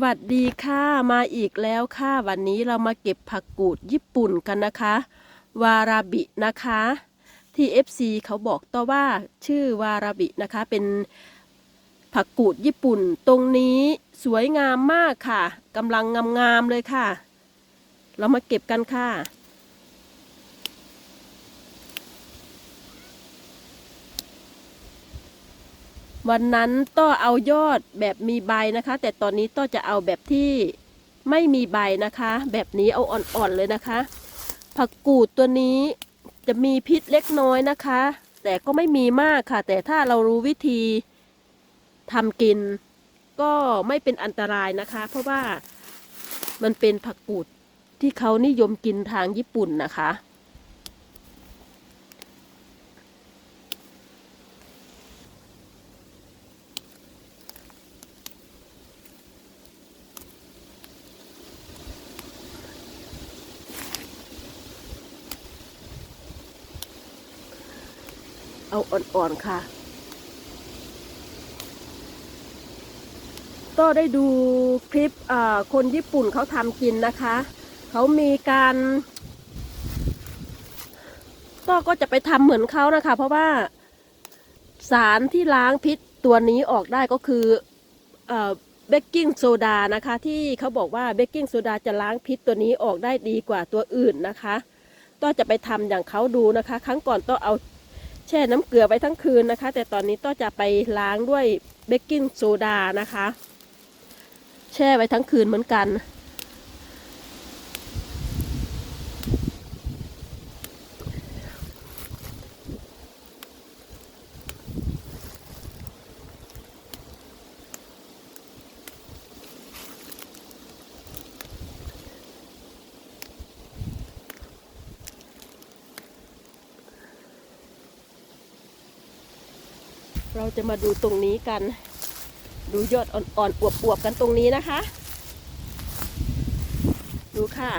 สวัสดีค่ะมาอีกแล้วค่ะ วันนี้เรามาเก็บผักกูดญี่ปุ่นกันนะคะ วาราบินะคะที่ FC เขาบอกต่อว่าชื่อวาราบินะคะ เป็นผักกูดญี่ปุ่น ตรงนี้สวยงามมากค่ะกำลังงามๆเลยค่ะ เรามาเก็บกันค่ะ วันนั้นต้อเอายอดแบบมีใบนะคะ แต่ตอนนี้ต้อจะเอาแบบที่ไม่มีใบนะคะ แบบนี้เอาอ่อนๆเลยนะคะ ผักกูดตัวนี้จะมีพิษเล็กน้อยนะคะ แต่ก็ไม่มีมากค่ะ แต่ถ้าเรารู้วิธีทำกิน ก็ไม่เป็นอันตรายนะคะ เพราะว่ามันเป็นผักกูดที่เขานิยมกินทางญี่ปุ่นนะคะ เอาอ่อนๆค่ะ ก็ได้ดูคลิปคนญี่ปุ่นเขาทำกินนะคะ เขามีการก็ก็จะไปทำเหมือนเขานะคะ เพราะว่าสารที่ล้างพิษตัวนี้ออกได้ก็คือเอ่อเบกกิ้งโซดานะคะ ที่เขาบอกว่าเบกกิ้งโซดาจะล้างพิษตัวนี้ออกได้ดีกว่าตัวอื่นนะคะ ก็จะไปทำอย่างเขาดูนะคะ ครั้งก่อนต้องเอา แช่น้ำเกลือไว้ทั้งคืนนะคะ แต่ตอนนี้ต้องจะไปล้างด้วยเบกกิ้งโซดานะคะ แช่ไว้ทั้งคืนเหมือนกัน เราจะมาดูตรงนี้กัน ดูยอดอ่อนๆอวบๆกันตรงนี้นะคะ ดูค่ะ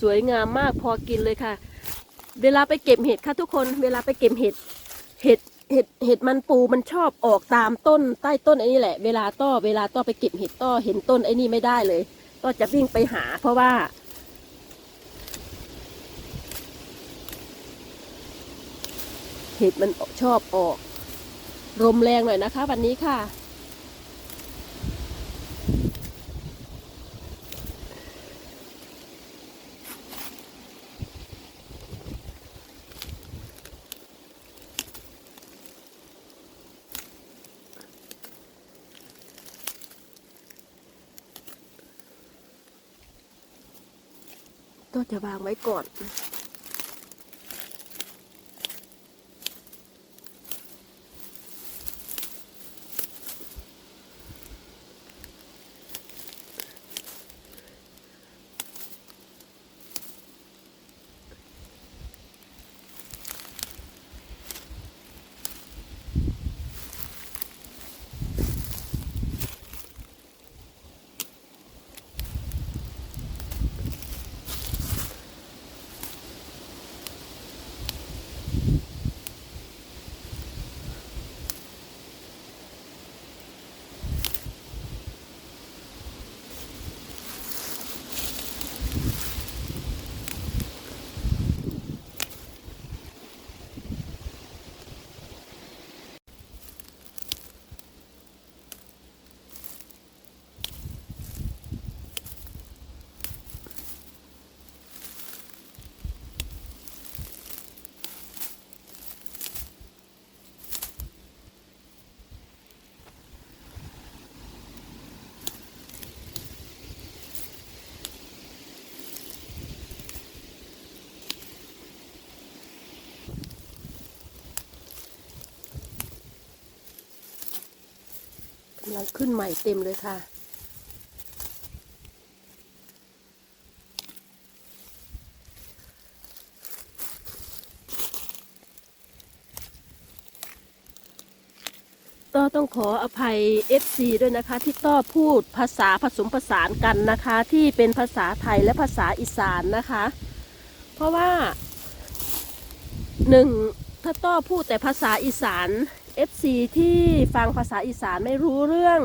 สวยงามมากพอกินเลยค่ะ เวลาไปเก็บเห็ดค่ะทุกคน เวลาไปเก็บเห็ด เห็ด เห็ด เห็ดมันปูมันชอบออกตามต้นใต้ต้นไอ้นี่แหละ เวลาต้อ เวลาต้อไปเก็บเห็ดต้อเห็นต้นไอ้นี่ไม่ได้เลย ต้อจะวิ่งไปหา เพราะว่า เห็ดมันชอบออกลมแรงหน่อยนะคะ วันนี้ค่ะ ก็จะวางไว้ก่อน กำลังขึ้นใหม่เต็มเลยค่ะ ต้อต้องขออภัย FC ด้วยนะคะ ที่ต้อพูดภาษาผสมผสานกันนะคะ ที่เป็นภาษาไทยและภาษาอีสานนะคะ เพราะว่าหนึ่งถ้าต้อพูดแต่ภาษาอีสาน FC ที่ฟังภาษาอีสานไม่รู้เรื่อง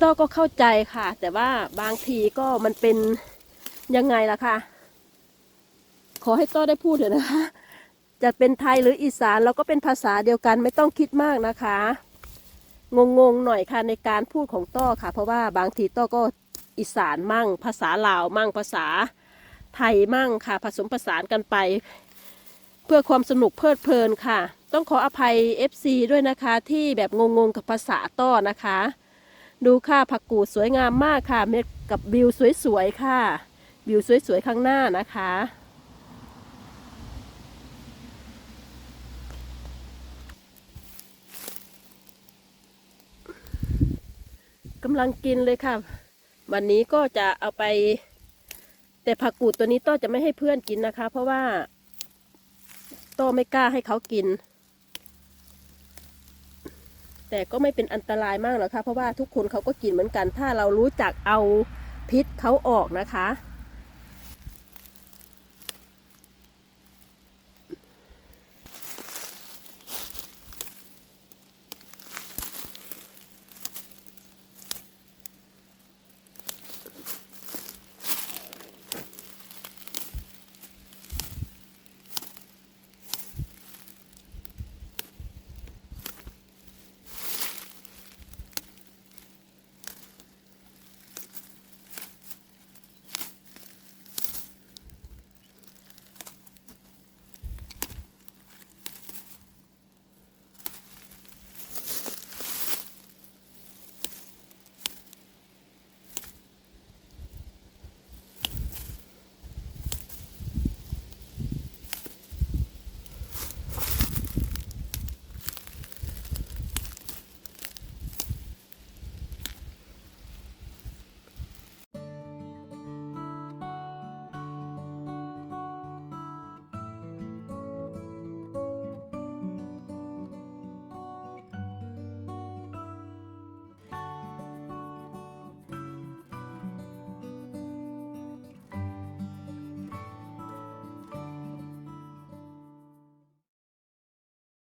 ต้อก็เข้าใจค่ะ แต่ว่าบางทีก็มันเป็นยังไงล่ะค่ะขอให้ต้อได้พูดเถอะนะคะ จะเป็นไทยหรืออีสานเราก็เป็นภาษาเดียวกันไม่ต้องคิดมากนะคะ งงๆหน่อยค่ะในการพูดของต้อค่ะ เพราะว่าบางทีต้อก็อีสานมั่ง ภาษาลาวมั่งภาษาไทยมั่งค่ะ ผสมผสานกันไป เพื่อความสนุกเพลิดเพลินค่ะ ต้องขออภัย FC ด้วยนะคะที่แบบงงๆกับภาษาต้อนะคะ ดูค่ะผักกูดสวยงามมากค่ะเม็ดกับวิวสวยๆค่ะ วิวสวยๆข้างหน้านะคะ กำลังกินเลยค่ะ วันนี้ก็จะเอาไป แต่ผักกูดตัวนี้ต้อจะไม่ให้เพื่อนกินนะคะ เพราะว่าต้อไม่กล้าให้เขากิน แต่ก็ไม่เป็นอันตรายมากหรอกค่ะเพราะว่าทุกคนเขาก็กินเหมือนกัน ถ้าเรารู้จักเอาพิษเขาออกนะคะ